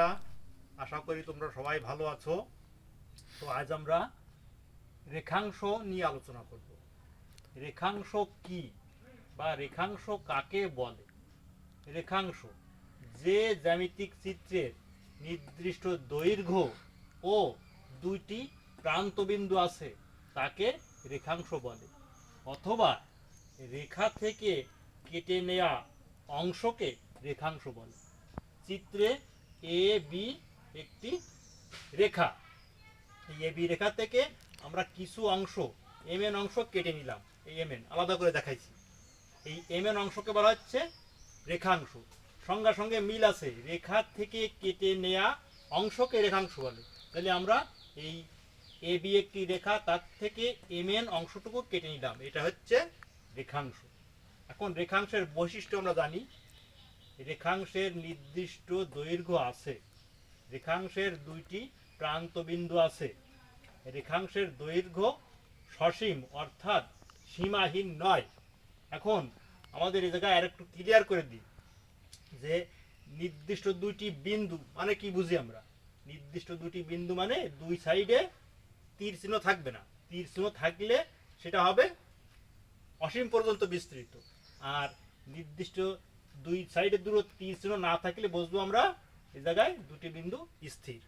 শিক্ষার্থীরা আশা করি তোমরা সবাই ভালো আছো। তো আজ আমরা রেখাংশ নিয়ে আলোচনা করব। রেখাংশ কি বা রেখাংশ কাকে বলে? রেখাংশ যে জ্যামিতিক চিত্রের নির্দিষ্ট দৈর্ঘ্য ও দুইটি প্রান্তবিন্দু আছে, তাকে রেখাংশ বলে। অথবা রেখা থেকে কেটে নেওয়া অংশকে রেখাংশ বলে। চিত্রে এ বি একটি রেখা। এই এ বি রেখা থেকে আমরা কিছু অংশ এম এন অংশ কেটে নিলাম। এই এম এন আলাদা করে দেখাইছি। এই এম এন অংশকে বলা হচ্ছে রেখাংশ। সঙ্গে সঙ্গে মিল আছে। রেখা থেকে কেটে নেয়া অংশকে রেখাংশ বলে। তাহলে আমরা এই এ বি একটি রেখা, তার থেকে এম এন অংশটুকু কেটে নিলাম। এটা হচ্ছে রেখাংশ। এখন রেখাংশের বৈশিষ্ট্য আমরা জানি। রেখাংশের নির্দিষ্ট দৈর্ঘ্য আছে। রেখাংশের দুইটি প্রান্তবিন্দু আছে। রেখাংশের দৈর্ঘ্য সসীম, অর্থাৎ সীমাহীন নয়। এখন আমাদের এই জায়গায় আরেকটু ক্লিয়ার করে দিই যে নির্দিষ্ট দুইটি বিন্দু মানে কি বুঝি আমরা? নির্দিষ্ট দুটি বিন্দু মানে দুই সাইডে তীর চিহ্ন থাকবে না। তীর চিহ্ন থাকলে সেটা হবে অসীম পর্যন্ত বিস্তৃত। আর নির্দিষ্ট দুই সাইডের দূরত্ব তীর চিহ্ন না থাকলে বসবো আমরা এই জায়গায় দুটি বিন্দু স্থির।